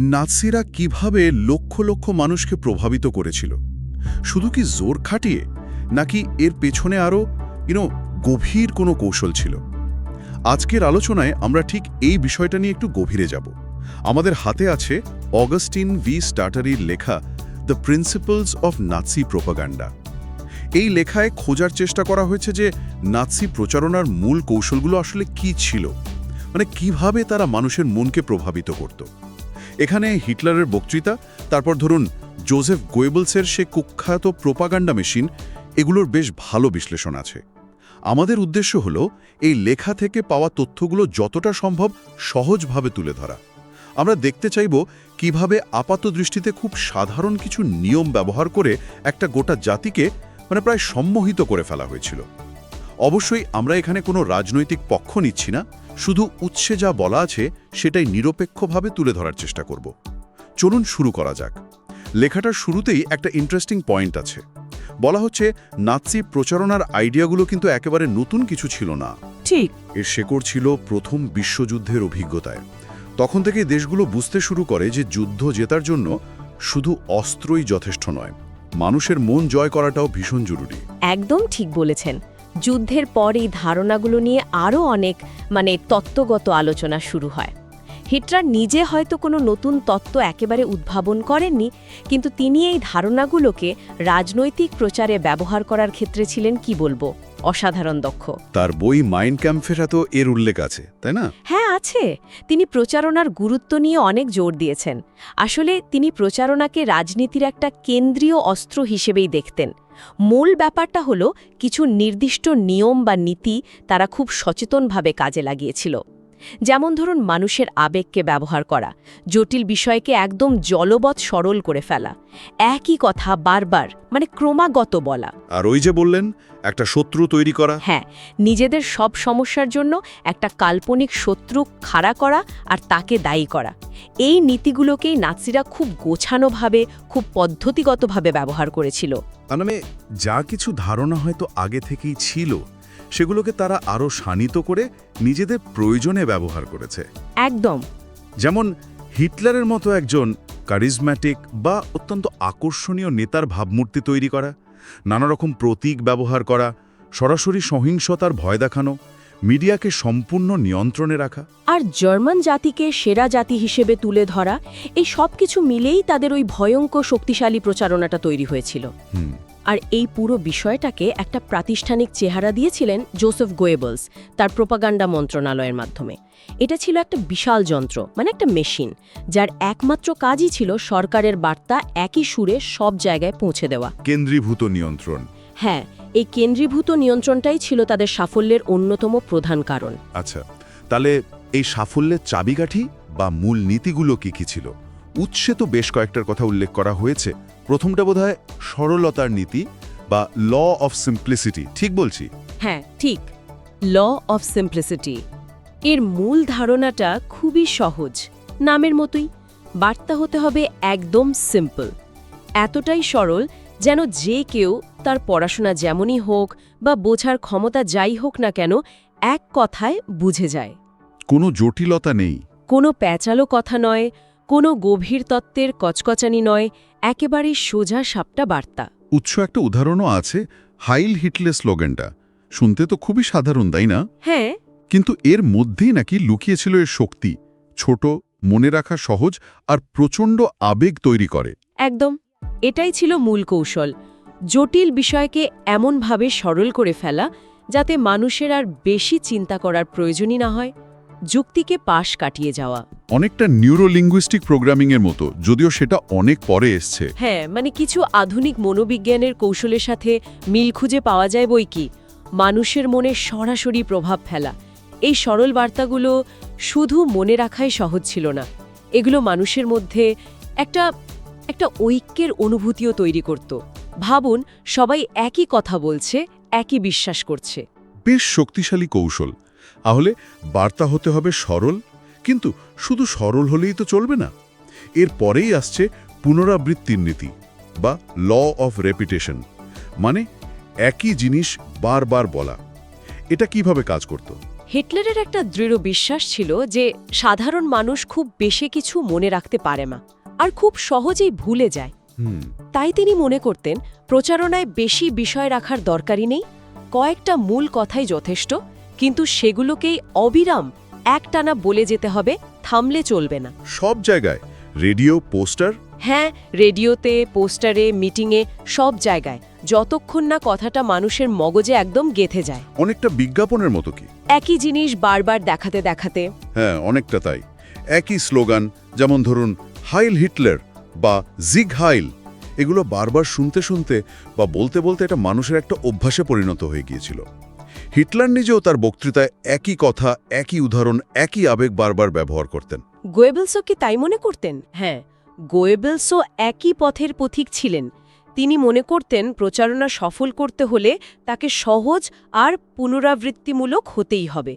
নাৎসিরা কীভাবে লক্ষ লক্ষ মানুষকে প্রভাবিত করেছিল? শুধু কি জোর খাটিয়ে, নাকি এর পেছনে আরও ইনো গভীর কোনো কৌশল ছিল? আজকের আলোচনায় আমরা ঠিক এই বিষয়টা নিয়ে একটু গভীরে যাব। আমাদের হাতে আছে অগাস্টিন ভি স্টার্টারির লেখা the principles of Nazi propaganda এই লেখায় খোঁজার চেষ্টা করা হয়েছে যে নাৎসি প্রচারণার মূল কৌশলগুলো আসলে কি ছিল? মানে কীভাবে তারা মানুষের মনকে প্রভাবিত করত? এখানে হিটলারের বক্তৃতা, তারপর ধরুন জোসেফ গোয়েবলসের সে কুখ্যাত প্রোপাগান্ডা মেশিন, এগুলোর বেশ ভালো বিশ্লেষণ আছে। আমাদের উদ্দেশ্য হল এই লেখা থেকে পাওয়া তথ্যগুলো যতটা সম্ভব সহজভাবে তুলে ধরা। আমরা দেখতে চাইব কীভাবে আপাত দৃষ্টিতে খুব সাধারণ কিছু নিয়ম ব্যবহার করে একটা গোটা জাতিকে মানে প্রায় সম্মোহিত করে ফেলা হয়েছিল। অবশ্যই আমরা এখানে কোনো রাজনৈতিক পক্ষ নিচ্ছি না শুধু উৎসে যা বলা আছে সেটাই নিরপেক্ষভাবে তুলে ধরার চেষ্টা করব। চলুন শুরু করা যাক। লেখাটার শুরুতেই একটা ইন্টারেস্টিং পয়েন্ট আছে। বলা হচ্ছে নাৎসি প্রচারণার আইডিয়াগুলো কিন্তু একেবারে নতুন কিছু ছিল না। ঠিক। এর শেকড় ছিল প্রথম বিশ্বযুদ্ধের অভিজ্ঞতায়। তখন থেকে দেশগুলো বুঝতে শুরু করে যে যুদ্ধ জেতার জন্য শুধু অস্ত্রই যথেষ্ট নয় মানুষের মন জয় করাটাও ভীষণ জরুরি। একদম ঠিক বলেছেন। যুদ্ধের পর এই ধারণাগুলো নিয়ে আরও অনেক মানে তত্ত্বগত আলোচনা শুরু হয়। হিটলার নিজে হয়তো কোনো নতুন তত্ত্ব একেবারে উদ্ভাবন করেননি কিন্তু তিনি এই ধারণাগুলোকে রাজনৈতিক প্রচারে ব্যবহার করার ক্ষেত্রে ছিলেন কি বলব? অসাধারণ দক্ষ। তার বই মাইন্ড ক্যাম্পেরা তো এর উল্লেখ আছে তাই না? হ্যাঁ আছে। তিনি প্রচারণার গুরুত্ব নিয়ে অনেক জোর দিয়েছেন। আসলে তিনি প্রচারণাকে রাজনীতির একটা কেন্দ্রীয় অস্ত্র হিসেবেই দেখতেন। মূল ব্যাপারটা হলো কিছু নির্দিষ্ট নিয়ম বা নীতি তারা খুব সচেতনভাবে কাজে লাগিয়েছিল। যেমন ধরুন মানুষের আবেগকে ব্যবহার করা জটিল বিষয়কে একদম জলবৎ সরল করে ফেলা একই কথা বারবার মানে ক্রমাগত বলা। আর ওই যে বললেন একটা শত্রু তৈরি করা। হ্যাঁ নিজেদের সব সমস্যার জন্য একটা কাল্পনিক শত্রু খাড়া করা আর তাকে দায়ী করা। এই নীতিগুলোকেই নাৎসিরা খুব গোছানোভাবে খুব পদ্ধতিগতভাবে ব্যবহার করেছিল। মানে যা কিছু ধারণা হয়তো আগে থেকেই ছিল সেগুলোকে তারা আরও শানিত করে নিজেদের প্রয়োজনে ব্যবহার করেছে। একদম। যেমন হিটলারের মতো একজন কারিজম্যাটিক বা অত্যন্ত আকর্ষণীয় নেতার ভাবমূর্তি তৈরি করা নানারকম প্রতীক ব্যবহার করা সরাসরি সহিংসতার ভয় দেখানো মিডিয়াকে সম্পূর্ণ নিয়ন্ত্রণে রাখা। আর জার্মান জাতিকে সেরা জাতি হিসেবে তুলে ধরা এই সব কিছু মিলেই তাদের ওই ভয়ঙ্কর শক্তিশালী প্রচারণাটা তৈরি হয়েছিল। আর এই পুরো বিষয়টাকে একটা প্রাতিষ্ঠানিক চেহারা দিয়েছিলেন জোসেফ গোয়েবলস তার প্রোপাগান্ডা মন্ত্রণালয়ের মাধ্যমে। এটা ছিল একটা বিশাল যন্ত্র মানে একটা মেশিন যার একমাত্র কাজই ছিল সরকারের বার্তা একই সুরে সব জায়গায় পৌঁছে দেওয়া। কেন্দ্রীভূত নিয়ন্ত্রণ। হ্যাঁ এই কেন্দ্রীভূত নিয়ন্ত্রণটাই ছিল তাদের সাফল্যের অন্যতম প্রধান কারণ। আচ্ছা তাহলে এই সাফল্যের চাবিকাঠি বা মূল নীতিগুলো কি কি ছিল? উৎসে তো বেশ কয়েকটার কথা উল্লেখ করা হয়েছে। প্রথমটা বোধহয় সরলতার নীতি বা ল অফ সিম্পলিসিটি ঠিক বলছি? হ্যাঁ ঠিক। Law of simplicity. এর মূল ধারণাটা খুবই সহজ নামের মতোই। বার্তা হতে হবে একদম সিম্পল। এতটাই সরল যেন যে কেউ তার পড়াশোনা যেমনই হোক বা বোঝার ক্ষমতা যাই হোক না কেন এক কথায় বুঝে যায়। কোনো জটিলতা নেই। কোনো প্যাচালো কথা নয় কোনো গভীর তত্ত্বের কচকচানি নয় একেবারেই সোজা সাপটা বার্তা। উৎস একটা উদাহরণও আছে হাইল হিটলে স্লোগানটা। শুনতে তো খুবই সাধারণ তাই না? হ্যাঁ। কিন্তু এর মধ্যেই নাকি লুকিয়েছিল এর শক্তি ছোট মনে রাখা সহজ আর প্রচণ্ড আবেগ তৈরি করে। একদম। এটাই ছিল মূল কৌশল। জটিল বিষয়কে এমনভাবে সরল করে ফেলা যাতে মানুষের আর বেশি চিন্তা করার প্রয়োজনই না হয় যুক্তিকে পাশ কাটিয়ে যাওয়া। অনেকটা নিউরোলিঙ্গুইস্টিক প্রোগ্রামিংয়ের মতো যদিও সেটা অনেক পরে এসছে। হ্যাঁ মানে কিছু আধুনিক মনোবিজ্ঞানের কৌশলের সাথে মিল খুঁজে পাওয়া যায় বই কি? মানুষের মনে সরাসরি প্রভাব ফেলা। এই সরল বার্তাগুলো শুধু মনে রাখাই সহজ ছিল না। এগুলো মানুষের মধ্যে একটা একটা ঐক্যের অনুভূতিও তৈরি করত। ভাবুন সবাই একই কথা বলছে একই বিশ্বাস করছে। বেশ শক্তিশালী কৌশল। তাহলে বার্তা হতে হবে সরল কিন্তু শুধু সরল হলেই তো চলবে না। এর পরেই আসছে পুনরাবৃত্তির নীতি বা ল অফ রেপিটেশন মানে একই জিনিস বারবার বলা। এটা কীভাবে কাজ করত? হিটলারের একটা দৃঢ় বিশ্বাস ছিল যে সাধারণ মানুষ খুব বেশি কিছু মনে রাখতে পারে না। আর খুব সহজেই ভুলে যায়। তাই তিনি মনে করতেন প্রচারণায় বেশি বিষয় রাখার দরকারই নেই কয়েকটা মূল কথাই যথেষ্ট কিন্তু সেগুলোকেই অবিরাম একটানা বলে যেতে হবে থামলে চলবে না। সব জায়গায়? Radio poster? হ্যাঁ রেডিওতে পোস্টারে মিটিংয়ে সব জায়গায় যতক্ষণ না কথাটা মানুষের মগজে একদম গেথে যায়। অনেকটা বিজ্ঞাপনের মতো কি? একই জিনিস বারবার দেখাতে দেখাতে হ্যাঁ অনেকটা তাই। একই স্লোগান যেমন ধরুন হাইল হিটলার বা জিগ হাইল, এগুলো বারবার শুনতে শুনতে বা বলতে বলতে এটা মানুষের একটা অভ্যাসে পরিণত হয়ে গিয়েছিল। হিটলার নিজেও তার বক্তৃতায় একই কথা, একই উদাহরণ, একই আবেগ বারবার ব্যবহার করতেন। গোয়েবেলসও কি তাই মনে করতেন? হ্যাঁ গোয়েবেলসও একই পথের পথিক ছিলেন। তিনি মনে করতেন প্রচারণা সফল করতে হলে তাকে সহজ আর পুনরাবৃত্তিমূলক হতেই হবে।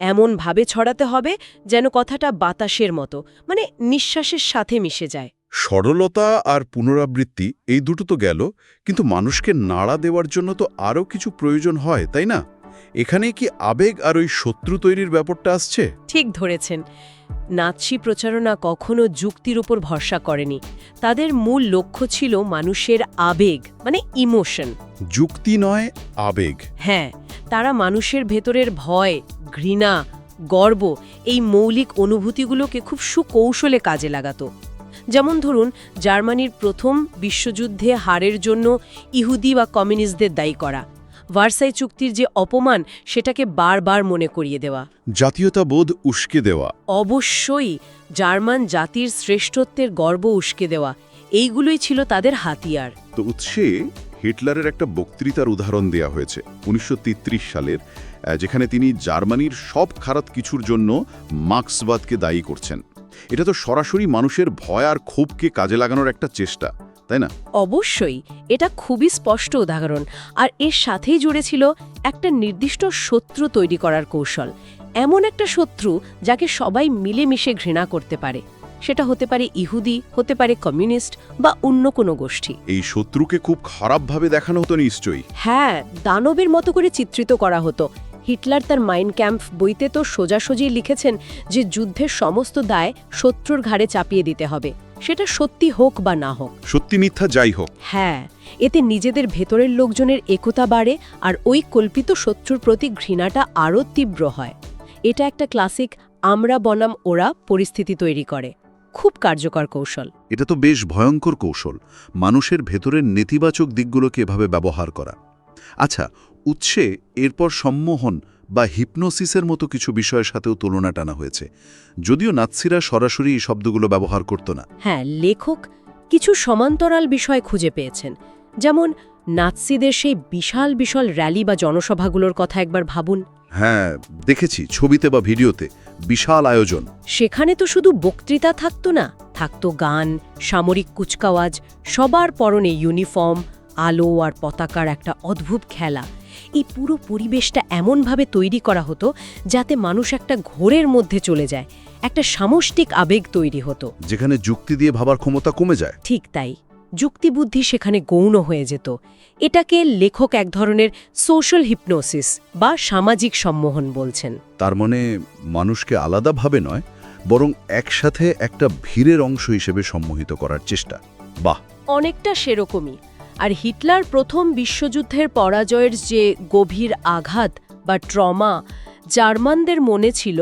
এমনভাবে ছড়াতে হবে যেন কথাটা বাতাসের মতো মানে নিঃশ্বাসের সাথে মিশে যায়। সরলতা আর পুনরাবৃত্তি এই দুটো তো গেল কিন্তু মানুষকে নাড়া দেওয়ার জন্য তো আরও কিছু প্রয়োজন হয় তাই না? এখানে কি আবেগ আর ওই শত্রু তৈরির ব্যাপারটা আসছে? ঠিক ধরেছেন। নাৎসি প্রচারণা কখনো যুক্তির উপর ভরসা করেনি। তাদের মূল লক্ষ্য ছিল মানুষের আবেগ মানে ইমোশন। যুক্তি নয় আবেগ। হ্যাঁ তারা মানুষের ভেতরের ভয় ঘৃণা গর্ব এই মৌলিক অনুভূতিগুলোকে খুব সুকৌশলে কাজে লাগাতো। যেমন ধরুন জার্মানির প্রথম বিশ্বযুদ্ধে হারের জন্য ইহুদি বা কমিউনিস্টদের দায়ী করা। ভার্সাই চুক্তির যে অপমান সেটাকে বারবার মনে করিয়ে দেওয়া। জাতীয়তাবোধ উস্কে দেওয়া। অবশ্যই জার্মান জাতির শ্রেষ্ঠত্বের গর্ব উস্কে দেওয়া। এইগুলোই ছিল তাদের হাতিয়ার। তো উৎসে হিটলারের একটা বক্তৃতার উদাহরণ দেয়া হয়েছে, উনিশশো সালের যেখানে তিনি জার্মানির সব খারাপ কিছুর জন্য মার্ক্সবাদকে দায়ী করছেন। এটা তো সরাসরি মানুষের ভয় আর ক্ষোভকে কাজে লাগানোর একটা চেষ্টা, তাই না? অবশ্যই, এটা খুবই স্পষ্ট উদাহরণ, আর এর সাথেই জুড়ে ছিল একটা নির্দিষ্ট শত্রু তৈরি করার কৌশল, এমন একটা শত্রু যাকে সবাই মিলেমিশে ঘৃণা করতে পারে। সেটা হতে পারে ইহুদি হতে পারে কমিউনিস্ট বা অন্য কোনো গোষ্ঠী। এই শত্রুকে খুব খারাপভাবে দেখানো হতো নিশ্চয়ই। হ্যাঁ দানবের মতো করে চিত্রিত করা হতো। হিটলার তার মাইন্ড ক্যাম্প বইতে তো সোজাসুজি লিখেছেন যে যুদ্ধের সমস্ত দায় শত্রুর ঘাড়ে চাপিয়ে দিতে হবে। সেটা সত্যি হোক বা না হোক। সত্যি মিথ্যা যাই হোক। হ্যাঁ এতে নিজেদের ভেতরের লোকজনের একতা বাড়ে আর ওই কল্পিত শত্রুর প্রতি ঘৃণাটা আরও তীব্র হয়। এটা একটা ক্লাসিক আমরা বনাম ওরা পরিস্থিতি তৈরি করে। খুব কার্যকর কৌশল। এটা তো বেশ ভয়ঙ্কর কৌশল। মানুষের ভেতরের নেতিবাচক দিকগুলোকে এভাবে ব্যবহার করা। আচ্ছা উৎসে এরপর সম্মোহন বা হিপনোসিসের মতো কিছু বিষয়ের সাথেও তুলনা টানা হয়েছে। যদিও নাৎসিরা সরাসরি এই শব্দগুলো ব্যবহার করত না। হ্যাঁ লেখক কিছু সমান্তরাল বিষয় খুঁজে পেয়েছেন। যেমন নাৎসিদের সেই বিশাল বিশাল র্যালি বা জনসভাগুলোর কথা একবার ভাবুন। হ্যাঁ দেখেছি ছবিতে বা ভিডিওতে। বিশাল আয়োজন। সেখানে তো শুধু বক্তৃতা থাকতো না থাকতো গান সামরিক কুচকাওয়াজ সবার পরনে ইউনিফর্ম আলো আর পতাকার একটা অদ্ভুত খেলা। এই পুরো পরিবেশটা এমনভাবে তৈরি করা হতো যাতে মানুষ একটা ঘোরের মধ্যে চলে যায় একটা সামষ্টিক আবেগ তৈরি হতো। যেখানে যুক্তি দিয়ে ভাবার ক্ষমতা কমে যায়। ঠিক তাই। যুক্তিবুদ্ধি সেখানে গৌণ হয়ে যেত। এটাকে লেখক এক ধরনের সোশ্যাল হিপনোসিস বা সামাজিক সম্মোহন বলছেন। তার মানে মানুষকে আলাদাভাবে নয় বরং একসাথে একটা ভিড়ের অংশ হিসেবে সম্মোহিত করার চেষ্টা। বাহ! অনেকটা সেরকমই। আর হিটলার প্রথম বিশ্বযুদ্ধের পরাজয়ের যে গভীর আঘাত বা ট্রমা জার্মানদের মনে ছিল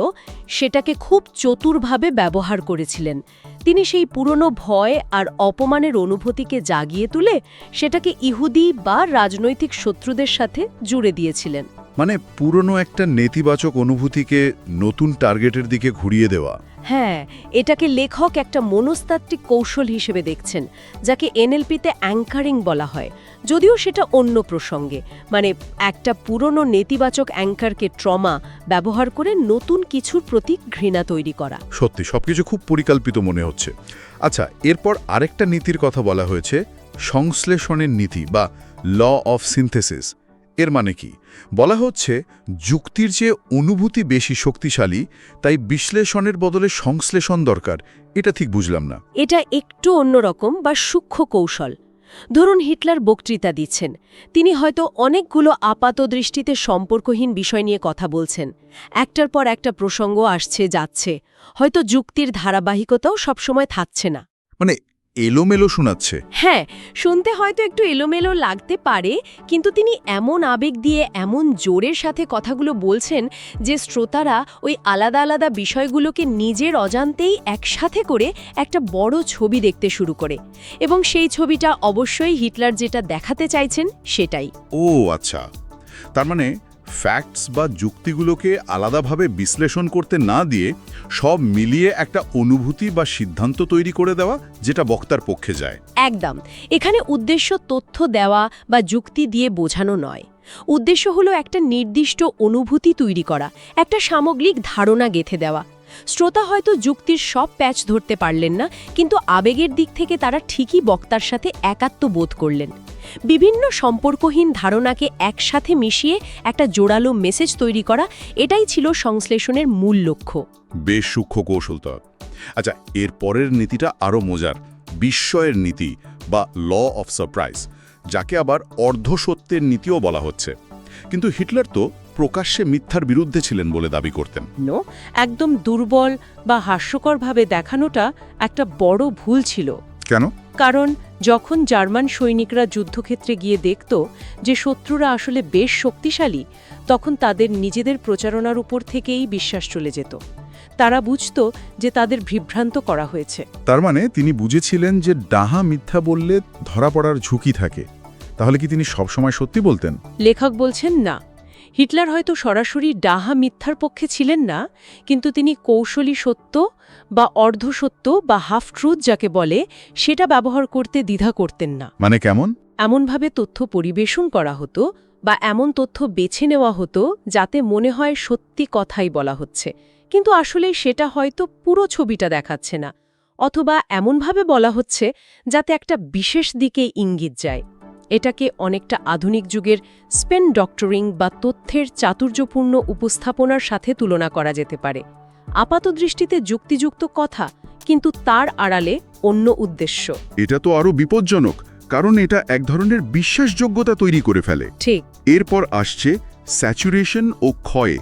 সেটাকে খুব চতুরভাবে ব্যবহার করেছিলেন। তিনি সেই পুরনো ভয় আর অপমানের অনুভূতিকে জাগিয়ে তুলে সেটাকে ইহুদি বা রাজনৈতিক শত্রুদের সাথে জুড়ে দিয়েছিলেন। মানে পুরনো একটা নেতিবাচক অনুভূতিকে নতুন টার্গেটের দিকে ঘুরিয়ে দেওয়া। হ্যাঁ এটাকে লেখক একটা মনস্তাত্ত্বিক কৌশল হিসেবে দেখছেন, যাকে এনএলপিতে অ্যাঙ্কারিং বলা হয়। যদিও সেটা অন্য প্রসঙ্গে মানে একটা পুরনো নেতিবাচক অ্যাঙ্কারকে ট্রমা ব্যবহার করে নতুন কিছুর প্রতি ঘৃণা তৈরি করা। সত্যি, সবকিছু খুব পরিকল্পিত মনে হচ্ছে। আচ্ছা এরপর আরেকটা নীতির কথা বলা হয়েছে, সংশ্লেষণের নীতি বা ল অফ সিনথেসিস এর মানে কি? বলা হচ্ছে যুক্তির যে অনুভূতি বেশি শক্তিশালী তাই বিশ্লেষণের বদলে সংশ্লেষণ দরকার এটা ঠিক বুঝলাম না। এটা একটু অন্যরকম বা সূক্ষ্ম কৌশল। ধরুন হিটলার বক্তৃতা দিচ্ছেন তিনি হয়তো অনেকগুলো আপাত দৃষ্টিতে সম্পর্কহীন বিষয় নিয়ে কথা বলছেন একটার পর একটা প্রসঙ্গ আসছে যাচ্ছে হয়তো যুক্তির ধারাবাহিকতাও সবসময় থাকছে না। মানে এলোমেলো শোনাচ্ছে। হ্যাঁ শুনতে হয়তো একটু এলোমেলো লাগতে পারে কিন্তু তিনি এমন আবেগ দিয়ে এমন জোরের সাথে কথাগুলো বলছেন যে শ্রোতারা ওই আলাদা আলাদা বিষয়গুলোকে নিজের অজান্তেই একসাথে করে একটা বড় ছবি দেখতে শুরু করে। এবং সেই ছবিটা অবশ্যই হিটলার যেটা দেখাতে চাইছেন সেটাই। ও আচ্ছা। তার মানে ফ্যাক্টস বা যুক্তিগুলোকে আলাদাভাবে বিশ্লেষণ করতে না দিয়ে সব মিলিয়ে একটা অনুভূতি বা সিদ্ধান্ত তৈরি করে দেওয়া যেটা বক্তার পক্ষে যায়। একদম। এখানে উদ্দেশ্য তথ্য দেওয়া বা যুক্তি দিয়ে বোঝানো নয়। উদ্দেশ্য হলো একটা নির্দিষ্ট অনুভূতি তৈরি করা, একটা সামগ্রিক ধারণা গেথে দেওয়া। শ্রোতা হয়তো যুক্তির সব প্যাচ ধরতে পারলেন না, কিন্তু আবেগের দিক থেকে তারা ঠিকই বক্তার সাথে একাত্ম বোধ করলেন। বিভিন্ন সম্পর্কহীন ধারণাকে একসাথে মিশিয়ে একটা জোরালো মেসেজ তৈরি করা, এটাই ছিল সংশ্লেষণের মূল লক্ষ্য। বেশ সূক্ষ্ম কৌশল তো। আচ্ছা এর পরের নীতিটা আরও মজার। বিস্ময়ের নীতি বা ল অফ সারপ্রাইজ, যাকে আবার অর্ধসত্যের নীতিও বলা হচ্ছে। কিন্তু হিটলার তো প্রকাশ্যে মিথ্যার বিরুদ্ধে ছিলেন বলে দাবি করতেন। নো একদম দুর্বল বা হাস্যকরভাবে দেখানোটা একটা বড় ভুল ছিল। কেন? কারণ যখন জার্মান সৈনিকরা যুদ্ধক্ষেত্রে গিয়ে দেখত যে শত্রুরা আসলে বেশ শক্তিশালী তখন তাদের নিজেদের প্রচারণার উপর থেকেই বিশ্বাস চলে যেত। তারা বুঝত যে তাদের বিভ্রান্ত করা হয়েছে। তার মানে তিনি বুঝেছিলেন যে ডাহা মিথ্যা বললে ধরা পড়ার ঝুঁকি থাকে। তাহলে কি তিনি সবসময় সত্যি বলতেন? লেখক বলছেন না। হিটলার হয়তো সরাসরি ডাহা মিথ্যার পক্ষে ছিলেন না কিন্তু তিনি কৌশলী সত্য বা অর্ধসত্য বা হাফ ট্রুথ যাকে বলে সেটা ব্যবহার করতে দ্বিধা করতেন না। মানে কেমন? এমনভাবে তথ্য পরিবেশন করা হতো বা এমন তথ্য বেছে নেওয়া হতো যাতে মনে হয় সত্যি কথাই বলা হচ্ছে। কিন্তু আসলে সেটা হয়তো পুরো ছবিটা দেখাচ্ছে না অথবা এমনভাবে বলা হচ্ছে যাতে একটা বিশেষ দিকে ইঙ্গিত যায়। এটাকে অনেকটা আধুনিক যুগের স্পেন ডক্টরিং বা তথ্যের চাতুর্যপূর্ণ উপস্থাপনার সাথে তুলনা করা যেতে পারে। আপাতদৃষ্টিতে যুক্তিযুক্ত কথা কিন্তু তার আড়ালে অন্য উদ্দেশ্য। এটা তো আরও বিপজ্জনক কারণ এটা এক ধরনের বিশ্বাসযোগ্যতা তৈরি করে ফেলে। ঠিক। এরপর আসছে স্যাচুরেশন ও ক্ষয়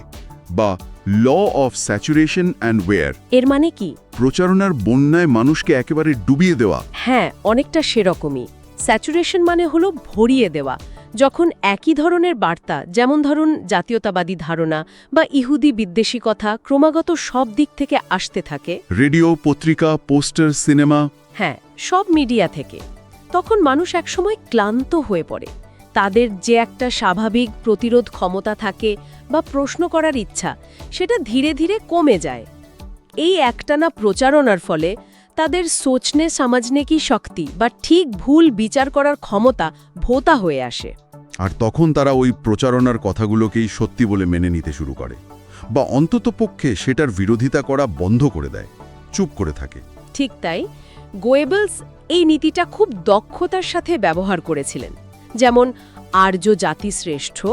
বা law of saturation and wear. এর মানে কি? প্রচারণার বন্যায় মানুষকে একেবারে ডুবিয়ে দেওয়া। হ্যাঁ অনেকটা সেরকমই। স্যাচুরেশন মানে হলো ভরিয়ে দেওয়া যখন একই ধরনের বার্তা যেমন ধরুন জাতীয়তাবাদী ধারণা বা ইহুদি বিদ্বেষী কথা ক্রমাগত সব দিক থেকে আসতে থাকে। রেডিও পত্রিকা পোস্টার সিনেমা। হ্যাঁ সব মিডিয়া থেকে। তখন মানুষ একসময় ক্লান্ত হয়ে পড়ে। তাদের যে একটা স্বাভাবিক প্রতিরোধ ক্ষমতা থাকে বা প্রশ্ন করার ইচ্ছা সেটা ধীরে ধীরে কমে যায়। এই একটানা প্রচারণার ফলে তাদের সোচনে সামাজনে কি শক্তি বা ঠিক ভুল বিচার করার ক্ষমতা ভোতা হয়ে আসে। আর তখন তারা ওই প্রচারণার কথাগুলোকেই সত্যি বলে মেনে নিতে শুরু করে বা অন্ততপক্ষে সেটার বিরোধিতা করা বন্ধ করে দেয় চুপ করে থাকে। ঠিক তাই গোয়েবলস এই নীতিটা খুব দক্ষতার সাথে ব্যবহার করেছিলেন। যেমন আর্য জাতি শ্রেষ্ঠ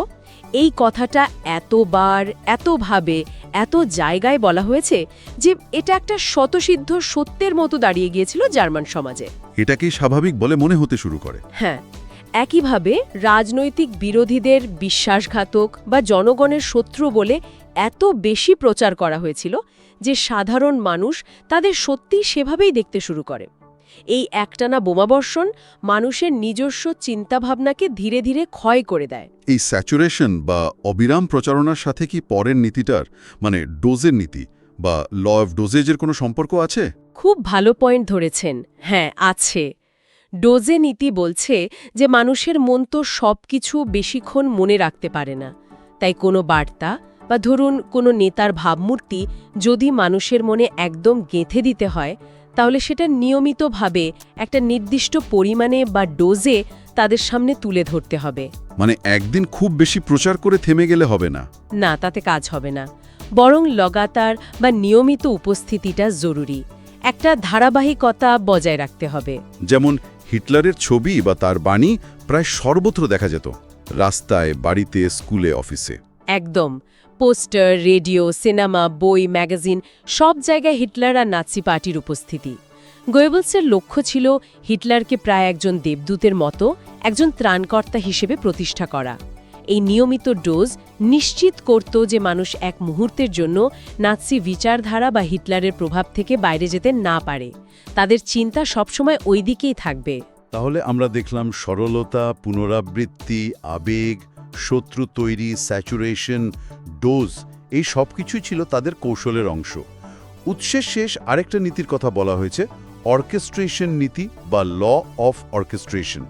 এই কথাটা এতবার এতভাবে এত জায়গায় বলা হয়েছে যে এটা একটা শতসিদ্ধ সত্যের মতো দাঁড়িয়ে গিয়েছিল জার্মান সমাজে। এটাকেই স্বাভাবিক বলে মনে হতে শুরু করে। হ্যাঁ একইভাবে রাজনৈতিক বিরোধীদের বিশ্বাসঘাতক বা জনগণের শত্রু বলে এত বেশি প্রচার করা হয়েছিল যে সাধারণ মানুষ তাদের সত্যি সেভাবেই দেখতে শুরু করে। এই একটানা বোমাবর্ষণ মানুষের নিজস্ব চিন্তাভাবনাকে ধীরে ধীরে ক্ষয় করে দেয়। এই স্যাচুরেশন বা অবিরাম প্রচারণার সাথে কি পরের নীতিটার মানে ডোজের নীতি বা ল অফ ডোজেজের কোনো সম্পর্ক আছে? খুব ভালো পয়েন্ট ধরেছেন। হ্যাঁ আছে। ডোজে নীতি বলছে যে মানুষের মন তো সব কিছু বেশিক্ষণ মনে রাখতে পারে না। তাই কোনো বার্তা বা ধরুন কোনো নেতার ভাবমূর্তি যদি মানুষের মনে একদম গেঁথে দিতে হয় তাহলে সেটা নিয়মিতভাবে একটা নির্দিষ্ট পরিমাণে বা ডোজে তাদের সামনে তুলে ধরতে হবে। মানে একদিন খুব বেশি প্রচার করে থেমে গেলে হবে না? না তাতে কাজ হবে না। বরং লগাতার বা নিয়মিত উপস্থিতিটা জরুরি। একটা ধারাবাহিকতা বজায় রাখতে হবে। যেমন হিটলারের ছবি বা তার বাণী প্রায় সর্বত্র দেখা যেত রাস্তায় বাড়িতে স্কুলে অফিসে। একদম। পোস্টার, রেডিও, সিনেমা, বই, ম্যাগাজিন, সব জায়গায় হিটলার আর নাৎসি পার্টির উপস্থিতি। গোয়েবলসের লক্ষ্য ছিল হিটলারকে প্রায় একজন দেবদূতের মতো একজন ত্রাণকর্তা হিসেবে প্রতিষ্ঠা করা। এই নিয়মিত ডোজ নিশ্চিত করত যে মানুষ এক মুহূর্তের জন্য নাৎসি বিচারধারা বা হিটলারের প্রভাব থেকে বাইরে যেতে না পারে। তাদের চিন্তা সবসময় ওই দিকেই থাকবে। তাহলে আমরা দেখলাম সরলতা, পুনরাবৃত্তি, আবেগ শত্রু তৈরি, স্যাচুরেশন, ডোজ, এই সব কিছুই ছিল তাদের কৌশলের অংশ। উৎসের শেষ আরেকটা নীতির কথা বলা হয়েছে, অর্কেস্ট্রেশন নীতি বা ল অফ অর্কেস্ট্রেশন।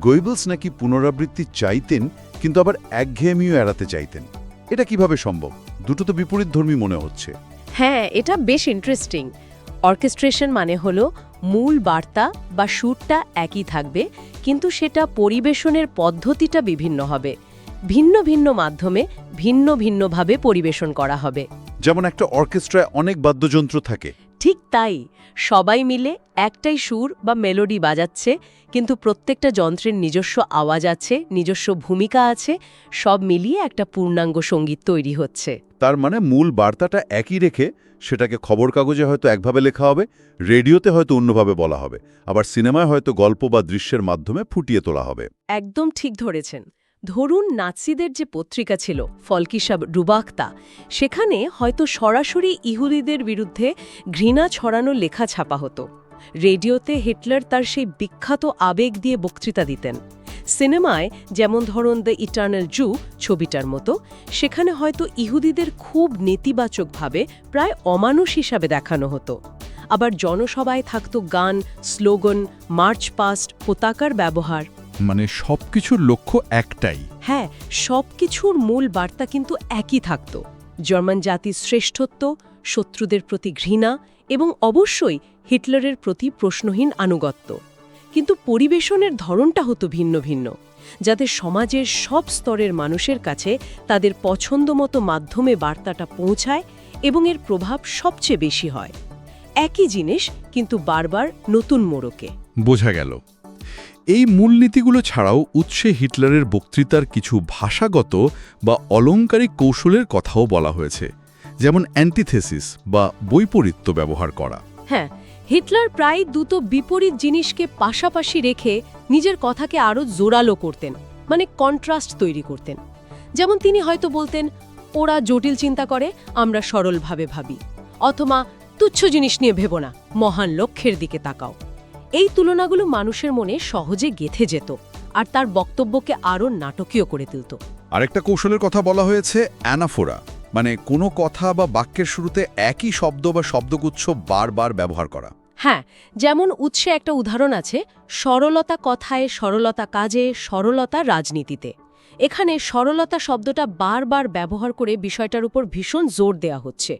গোয়েবলস নাকি পুনরাবৃত্তি চাইতেন, কিন্তু আবার একঘেয়েমিও এড়াতে চাইতেন। এটা কীভাবে সম্ভব? দুটো তো বিপরীতধর্মী মনে হচ্ছে। হ্যাঁ এটা বেশ ইন্টারেস্টিং অর্কেস্ট্রেশন মানে হলো মূল বার্তা বা সুরটা একই থাকবে, কিন্তু সেটা পরিবেশনের পদ্ধতিটা বিভিন্ন হবে। ভিন্ন ভিন্ন মাধ্যমে ভিন্ন ভিন্নভাবে পরিবেশন করা হবে। যেমন একটা অর্কেস্ট্রায় অনেক বাদ্যযন্ত্র থাকে। ঠিক তাই সবাই মিলে একটাই সুর বা মেলোডি বাজাচ্ছে কিন্তু প্রত্যেকটা যন্ত্রের নিজস্ব আওয়াজ আছে নিজস্ব ভূমিকা আছে সব মিলিয়ে একটা পূর্ণাঙ্গ সংগীত তৈরি হচ্ছে। তার মানে মূল বার্তাটা একই রেখে সেটাকে খবর কাগজে হয়তো একভাবে লেখা হবে রেডিওতে হয়তো অন্যভাবে বলা হবে আবার সিনেমায় হয়তো গল্প বা দৃশ্যের মাধ্যমে ফুটিয়ে তোলা হবে। একদম ঠিক ধরেছেন। ধরুন নাৎসিদের যে পত্রিকা ছিল ফলকিসাব রুবাক্তা, সেখানে হয়তো সরাসরি ইহুদিদের বিরুদ্ধে ঘৃণা ছড়ানো লেখা ছাপা হতো। রেডিওতে হিটলার তার সেই বিখ্যাত আবেগ দিয়ে বক্তৃতা দিতেন। সিনেমায় যেমন ধরুন দ্য ইটার্নাল জু ছবিটার মতো, সেখানে হয়তো ইহুদিদের খুব নেতিবাচকভাবে প্রায় অমানুষ হিসাবে দেখানো হতো। আবার জনসভায় থাকতো গান, স্লোগান, মার্চ পাস্ট, পতাকার ব্যবহার। মানে সবকিছুর লক্ষ্য একটাই। হ্যাঁ সবকিছুর মূল বার্তা কিন্তু একই থাকত। জার্মান জাতির শ্রেষ্ঠত্ব শত্রুদের প্রতি ঘৃণা এবং অবশ্যই হিটলারের প্রতি প্রশ্নহীন আনুগত্য। কিন্তু পরিবেশনের ধরনটা হতো ভিন্ন ভিন্ন যাতে সমাজের সব স্তরের মানুষের কাছে তাদের পছন্দমতো মাধ্যমে বার্তাটা পৌঁছায় এবং এর প্রভাব সবচেয়ে বেশি হয়। একই জিনিস কিন্তু বারবার নতুন মোড়কে। বোঝা গেল। এই মূলনীতিগুলো ছাড়াও উৎসে হিটলারের বক্তৃতার কিছু ভাষাগত বা অলংকারিক কৌশলের কথাও বলা হয়েছে, যেমন অ্যান্টিথেসিস বা বৈপরীত্য ব্যবহার করা। হ্যাঁ হিটলার প্রায় দুটো বিপরীত জিনিসকে পাশাপাশি রেখে নিজের কথাকে আরও জোরালো করতেন মানে কন্ট্রাস্ট তৈরি করতেন। যেমন তিনি হয়তো বলতেন, ওরা জটিল চিন্তা করে, আমরা সরলভাবে ভাবি। অথবা, তুচ্ছ জিনিস নিয়ে ভেব না, মহান লক্ষ্যের দিকে তাকাও। এই তুলনাগুলো মানুষের মনে সহজে গেথে যেত আর তার বক্তব্যকে আরও নাটকীয় করে তুলত। আরেকটা কৌশলের কথা বলা হয়েছে অ্যানাফোরা মানে কোনো কথা বা বাক্যের শুরুতে একই শব্দ বা শব্দগুচ্ছ বারবার ব্যবহার করা। হ্যাঁ যেমন উৎসে একটা উদাহরণ আছে সরলতা কথায় সরলতা কাজে সরলতা রাজনীতিতে। এখানে সরলতা শব্দটা বারবার ব্যবহার করে বিষয়টার উপর ভীষণ জোর দেয়া হচ্ছে।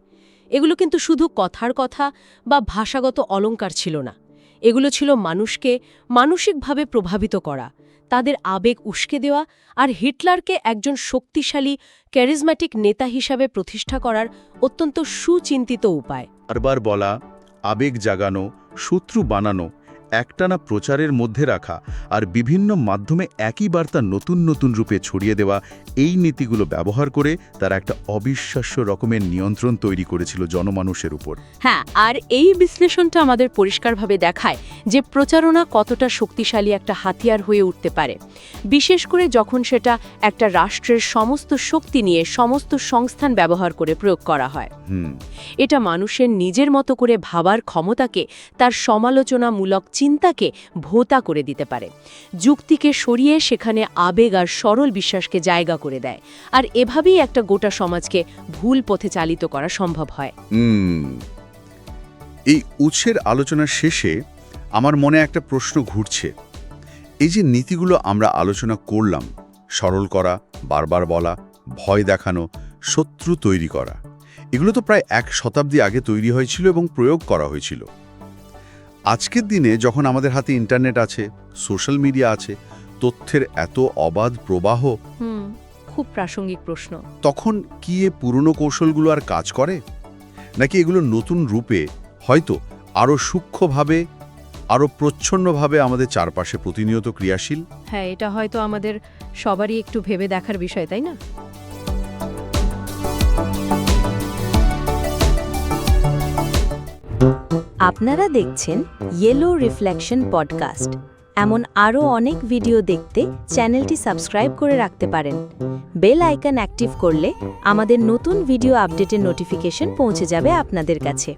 এগুলো কিন্তু শুধু কথার কথা বা ভাষাগত অলঙ্কার ছিল না। এগুলো ছিল মানুষকে মানসিকভাবে প্রভাবিত করা, তাদের আবেগ উস্কে দেওয়া আর হিটলারকে একজন শক্তিশালী, ক্যারিজম্যাটিক নেতা হিসাবে প্রতিষ্ঠা করার অত্যন্ত সুচিন্তিত উপায়। বলা, আবেগ জাগানো, শত্রু বানানো একটানা প্রচারের মধ্যে রাখা আর বিভিন্ন মাধ্যমে একই বার্তা নতুন নতুন রূপে ছড়িয়ে দেওয়া এই নীতিগুলো ব্যবহার করে তারা একটা অবিশ্বাস্য রকমের নিয়ন্ত্রণ তৈরি করেছিল জনমানুষের উপর। হ্যাঁ আর এই বিশ্লেষণটা আমাদের পরিষ্কারভাবে দেখায় যে প্রচারণা কতটা শক্তিশালী একটা হাতিয়ার হয়ে উঠতে পারে। বিশেষ করে যখন সেটা একটা রাষ্ট্রের সমস্ত শক্তি নিয়ে সমস্ত সংস্থান ব্যবহার করে প্রয়োগ করা হয়। হুম। এটা মানুষের নিজের মতো করে ভাবার ক্ষমতাকে তার সমালোচনামূলক চিন্তাকে ভোতা করে দিতে পারে। যুক্তিকে সরিয়ে সেখানে আবেগ আর সরল বিশ্বাসকে জায়গা করে দেয়। আর এভাবেই একটা গোটা সমাজকে ভুল পথে চালিত করা সম্ভব হয়। এই উৎসের আলোচনার শেষে আমার মনে একটা প্রশ্ন ঘুরছে। এই যে নীতিগুলো আমরা আলোচনা করলাম, সরল করা, বারবার বলা, ভয় দেখানো, শত্রু তৈরি করা, এগুলো তো প্রায় এক শতাব্দী আগে তৈরি হয়েছিল এবং প্রয়োগ করা হয়েছিল। আজকের দিনে যখন আমাদের হাতে ইন্টারনেট আছে সোশ্যাল মিডিয়া আছে তথ্যের এত অবাধ প্রবাহ হুম খুব প্রাসঙ্গিক প্রশ্ন। তখন কি এ পুরনো কৌশলগুলো আর কাজ করে? নাকি এগুলো নতুন রূপে হয়তো আরও সূক্ষ্মভাবে আরও প্রচ্ছন্নভাবে আমাদের চারপাশে প্রতিনিয়ত ক্রিয়াশীল? হ্যাঁ এটা হয়তো আমাদের সবারই একটু ভেবে দেখার বিষয় তাই না? আপনারা দেখছেন ইয়েলো রিফ্লেকশন পডকাস্ট এমন আরও অনেক ভিডিও দেখতে চ্যানেলটি সাবস্ক্রাইব করে রাখতে পারেন। বেল আইকন অ্যাক্টিভ করলে আমাদের নতুন ভিডিও আপডেটের নোটিফিকেশন পৌঁছে যাবে আপনাদের কাছে।